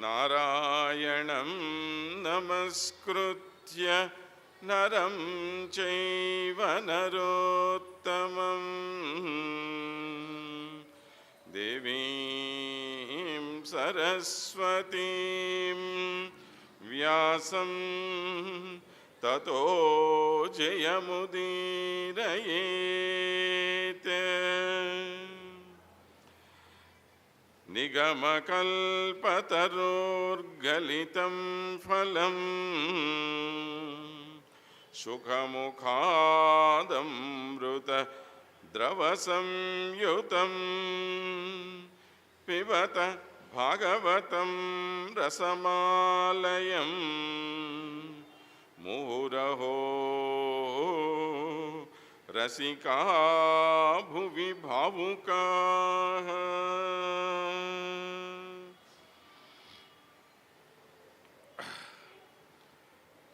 नारायणं नमस्कृत्य नरं चैव नरोत्तमम् देवीं सरस्वतीं व्यासं ततो जयमुदीरयेत् నిగమకల్పతరోర్గలితం ఫలం. సుఖముఖాదమృత ద్రవసంయుతం. పిబత భాగవతం రసమాలయం. ముహురహో రసికా భువి భావుకా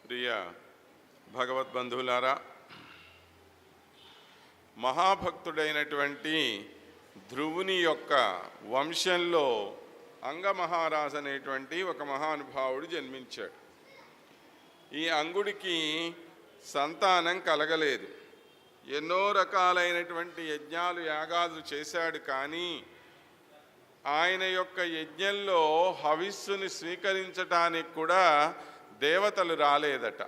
ప్రియ భగవద్బంధువులారా మహాభక్తుడైనటువంటి ధ్రువుని యొక్క వంశంలో అంగమహారాజు అనేటువంటి ఒక మహానుభావుడు జన్మించాడు. ఈ అంగుడికి సంతానం కలగలేదు. ఎన్నో రకాలైనటువంటి యజ్ఞాలు యాగాలు చేశాడు కానీ ఆయన యొక్క యజ్ఞంలో హవిస్సుని స్వీకరించటానికి కూడా దేవతలు రాలేదట.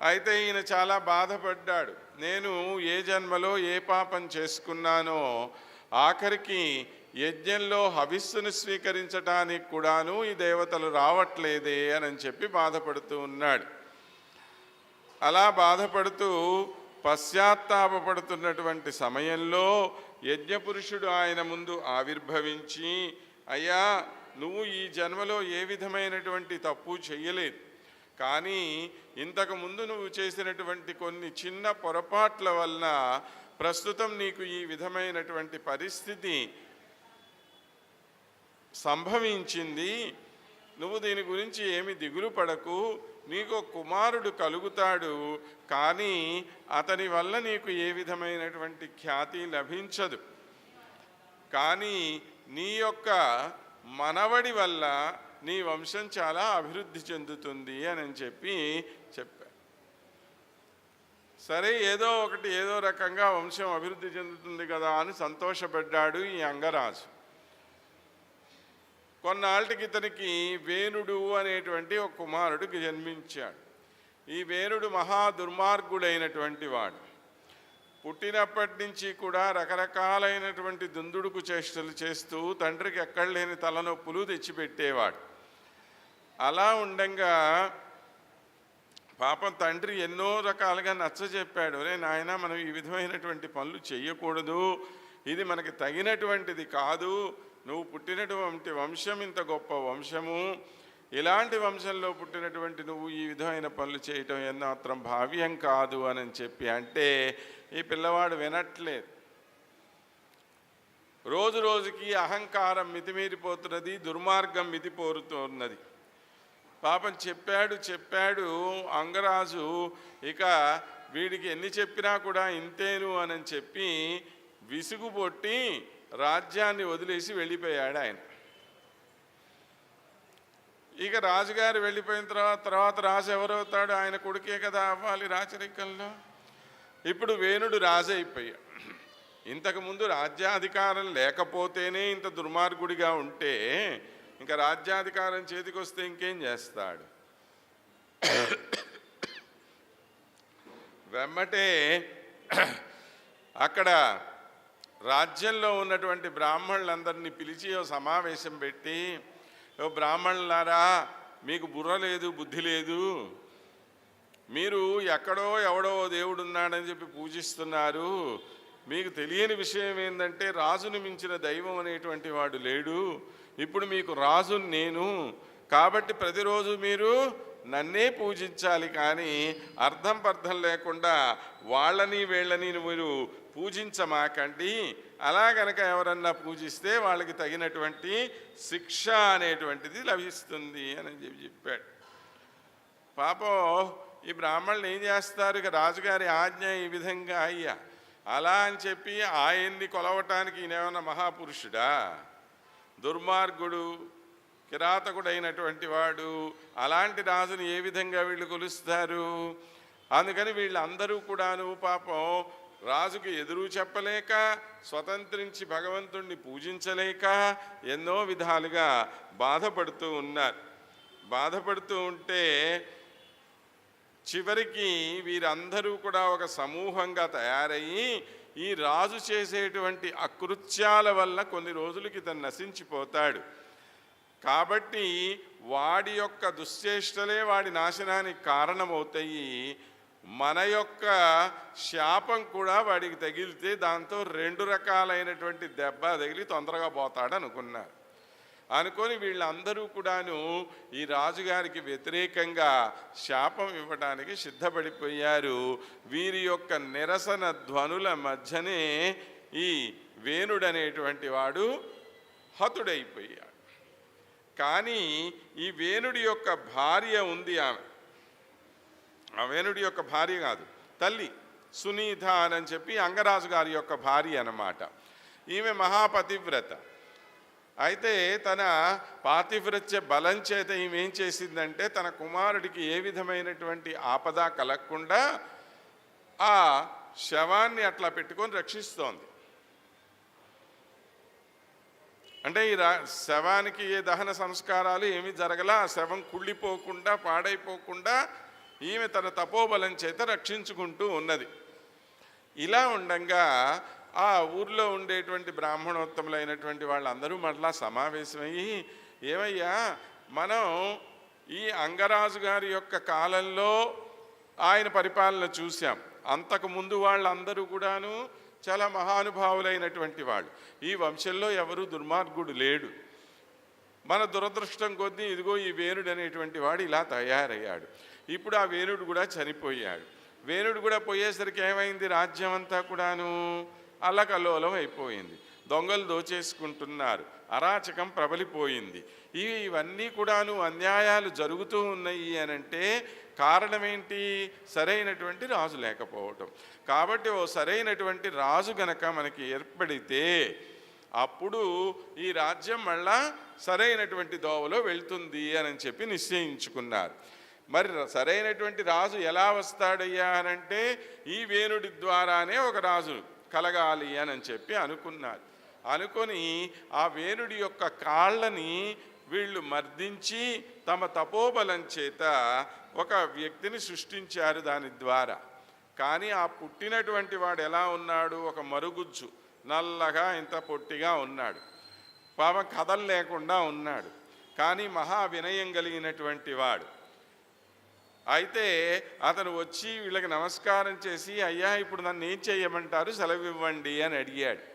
అయితే ఈయన చాలా బాధపడ్డాడు. నేను ఏ జన్మలో ఏ పాపం చేసుకున్నానో ఆఖరికి యజ్ఞంలో హవిస్సును స్వీకరించటానికి కూడాను ఈ దేవతలు రావట్లేదే అని చెప్పి బాధపడుతూ ఉన్నాడు. అలా బాధపడుతూ పశ్చాత్తాపడుతున్నటువంటి సమయంలో యజ్ఞపురుషుడు ఆయన ముందు ఆవిర్భవించి అయ్యా నువ్వు ఈ జన్మలో ఏ విధమైనటువంటి తప్పు చెయ్యలేదు కానీ ఇంతకు ముందు నువ్వు చేసినటువంటి కొన్ని చిన్న పొరపాట్ల వలన ప్రస్తుతం నీకు ఈ విధమైనటువంటి పరిస్థితి సంభవించింది. నువ్వు దీని గురించి ఏమి దిగులు పడకు నీకు కుమారుడు కలుగుతాడు కానీ అతని వల్ల నీకు ఏ విధమైనటువంటి ఖ్యాతి లభించదు. కానీ నీ యొక్క మనవడి వల్ల నీ వంశం చాలా అభివృద్ధి చెందుతుంది అని చెప్పి చెప్పా. సరే ఏదో ఒకటి ఏదో రకంగా వంశం అభివృద్ధి చెందుతుంది కదా అని సంతోషపడ్డాడు ఈ అంగరాజు. కొన్నాళ్ళకి ఇతనికి వేణుడు అనేటువంటి ఒక కుమారుడికి జన్మించాడు. ఈ వేణుడు మహా దుర్మార్గుడైనటువంటి వాడు. పుట్టినప్పటి నుంచి కూడా రకరకాలైనటువంటి దుందుడుకు చేష్టలు చేస్తూ తండ్రికి ఎక్కడ లేని తలనొప్పులు తెచ్చిపెట్టేవాడు. అలా ఉండంగా పాపం తండ్రి ఎన్నో రకాలుగా నచ్చ చెప్పాడు రే నాయన మనం ఈ విధమైనటువంటి పనులు చేయకూడదు ఇది మనకి తగినటువంటిది కాదు. నువ్వు పుట్టినటువంటి వంశం ఇంత గొప్ప వంశము. ఇలాంటి వంశంలో పుట్టినటువంటి నువ్వు ఈ విధమైన పనులు చేయటం ఏమాత్రం భావ్యం కాదు అని చెప్పి అంటే ఈ పిల్లవాడు వినట్లేదు. రోజు రోజుకి అహంకారం మితిమీరిపోతున్నది దుర్మార్గం మితిపోరుతున్నది. పాపం చెప్పాడు చెప్పాడు అంగరాజు ఇక వీడికి ఎన్ని చెప్పినా కూడా ఇంతేను అని చెప్పి విసుగుపొట్టి రాజ్యాన్ని వదిలేసి వెళ్ళిపోయాడు ఆయన. ఇక రాజుగారు వెళ్ళిపోయిన తర్వాత తర్వాత రాజు ఎవరవుతాడు? ఆయన కొడుకే కదా అవ్వాలి రాచరికంలో. ఇప్పుడు వేణుడు రాజు అయిపోయాడు. ఇంతకుముందు రాజ్యాధికారం లేకపోతేనే ఇంత దుర్మార్గుడిగా ఉంటే ఇంకా రాజ్యాధికారం చేతికి వస్తే ఇంకేం చేస్తాడు? వెమ్మటే అక్కడ రాజ్యంలో ఉన్నటువంటి బ్రాహ్మణులందరినీ పిలిచి ఓ సమావేశం పెట్టి ఓ బ్రాహ్మణులారా మీకు బుర్ర లేదు బుద్ధి లేదు. మీరు ఎక్కడో ఎవడో దేవుడు ఉన్నాడని చెప్పి పూజిస్తున్నారు. మీకు తెలియని విషయం ఏంటంటే రాజును మించిన దైవం అనేటువంటి వాడు లేడు. ఇప్పుడు మీకు రాజు నేను. కాబట్టి ప్రతిరోజు మీరు నన్నే పూజించాలి కానీ అర్థం పర్థం లేకుండా వాళ్ళని వీళ్ళని మీరు పూజించమాకండి. అలా గనక ఎవరన్నా పూజిస్తే వాళ్ళకి తగినటువంటి శిక్ష అనేటువంటిది లభిస్తుంది అని చెప్పి చెప్పాడు. పాపం ఈ బ్రాహ్మణులు ఏం చేస్తారు? ఇక రాజుగారి ఆజ్ఞ ఈ విధంగా అయ్యా. అలా అని చెప్పి ఆయన్ని కొలవటానికి ఈయనేమన్నా మహాపురుషుడా? దుర్మార్గుడు కిరాతకుడైనటువంటి వాడు అలాంటి రాజుని ఏ విధంగా వీళ్ళు కొలుస్తారు? అందుకని వీళ్ళందరూ కూడాను పాపం రాజుకి ఎదురు చెప్పలేక స్వతంత్రించి భగవంతుణ్ణి పూజించలేక ఎన్నో విధాలుగా బాధపడుతూ ఉన్నారు. బాధపడుతూ ఉంటే చివరికి వీరందరూ కూడా ఒక సమూహంగా తయారయ్యి ఈ రాజు చేసేటువంటి అకృత్యాల వల్ల కొన్ని రోజులకి ఇతను నశించిపోతాడు. కాబట్టి వాడి యొక్క దుశ్చేష్టలే వాడి నాశనానికి కారణమవుతాయి. మన యొక్క శాపం కూడా వాడికి తగిలితే దాంతో రెండు రకాలైనటువంటి దెబ్బ తగిలి తొందరగా పోతాడు అనుకున్నారు అనుకొని వీళ్ళందరూ కూడాను ఈ రాజుగారికి వ్యతిరేకంగా శాపం ఇవ్వడానికి సిద్ధపడిపోయారు. వీరి యొక్క నిరసన ధ్వనుల మధ్యనే ఈ వేణుడనేటువంటి వాడు హతుడైపోయాడు. కానీ ఈ వేణుడి యొక్క భార్య ఉంది ఆమె. ఆ వేణుడి యొక్క భార్య కాదు తల్లి సునీత అని చెప్పి అంగరాజు గారి యొక్క భార్య అన్నమాట. ఈమె మహాపతివ్రత. అయితే తన పాతివ్రత్య బలం చేత ఈమె ఏం చేసిందంటే తన కుమారుడికి ఏ విధమైనటువంటి ఆపద కలగకుండా ఆ శవాన్ని అట్లా పెట్టుకొని రక్షిస్తోంది. అంటే ఈ రా శవానికి ఏ దహన సంస్కారాలు ఏమీ జరగలా. ఆ శవం కుళ్ళిపోకుండా పాడైపోకుండా ఈమె తన తపోబలం చేత రక్షించుకుంటూ ఉన్నది. ఇలా ఉండగా ఆ ఊర్లో ఉండేటువంటి బ్రాహ్మణోత్తములైనటువంటి వాళ్ళందరూ మరలా సమావేశమయ్యి ఏమయ్యా మనం ఈ అంగరాజు గారి యొక్క కాలంలో ఆయన పరిపాలన చూశాం. అంతకు ముందు వాళ్ళందరూ కూడాను చాలా మహానుభావులైనటువంటి వాళ్ళు. ఈ వంశంలో ఎవరు దుర్మార్గుడు లేడు. మన దురదృష్టం కొద్దీ ఇదిగో ఈ వేణుడు అనేటువంటి వాడు ఇలా తయారయ్యాడు. ఇప్పుడు ఆ వేణుడు కూడా చనిపోయాడు. వేణుడు కూడా పోయేసరికి ఏమైంది? రాజ్యం అంతా కూడాను అల్లకల్లోలం అయిపోయింది. దొంగలు దోచేసుకుంటున్నారు. అరాచకం ప్రబలిపోయింది. ఇవి ఇవన్నీ కూడాను అన్యాయాలు జరుగుతూ ఉన్నాయి అని కారణం కారణమేంటి? సరైనటువంటి రాజు లేకపోవటం. కాబట్టి ఓ సరైనటువంటి రాజు గనక మనకి ఏర్పడితే అప్పుడు ఈ రాజ్యం మళ్ళా సరైనటువంటి దోవలో వెళ్తుంది అని చెప్పి నిశ్చయించుకున్నారు. మరి సరైనటువంటి రాజు ఎలా వస్తాడయ్యా అనంటే ఈ వేణుడి ద్వారానే ఒక రాజు కలగాలి అని చెప్పి అనుకున్నారు. అనుకొని ఆ వేణుడి యొక్క కాళ్ళని వీళ్ళు మర్దించి తమ తపోబలం చేత ఒక వ్యక్తిని సృష్టించారు దాని ద్వారా. కానీ ఆ పుట్టినటువంటి వాడు ఎలా ఉన్నాడు? ఒక మరుగుజ్జు నల్లగా ఇంత పొట్టిగా ఉన్నాడు. పాపం కథలు లేకుండా ఉన్నాడు. కానీ మహా వినయం కలిగినటువంటి వాడు. అయితే అతను వచ్చి వీళ్ళకి నమస్కారం చేసి అయ్యా ఇప్పుడు నన్ను ఏం చేయమంటారు? సెలవు ఇవ్వండి అని అడిగాడు.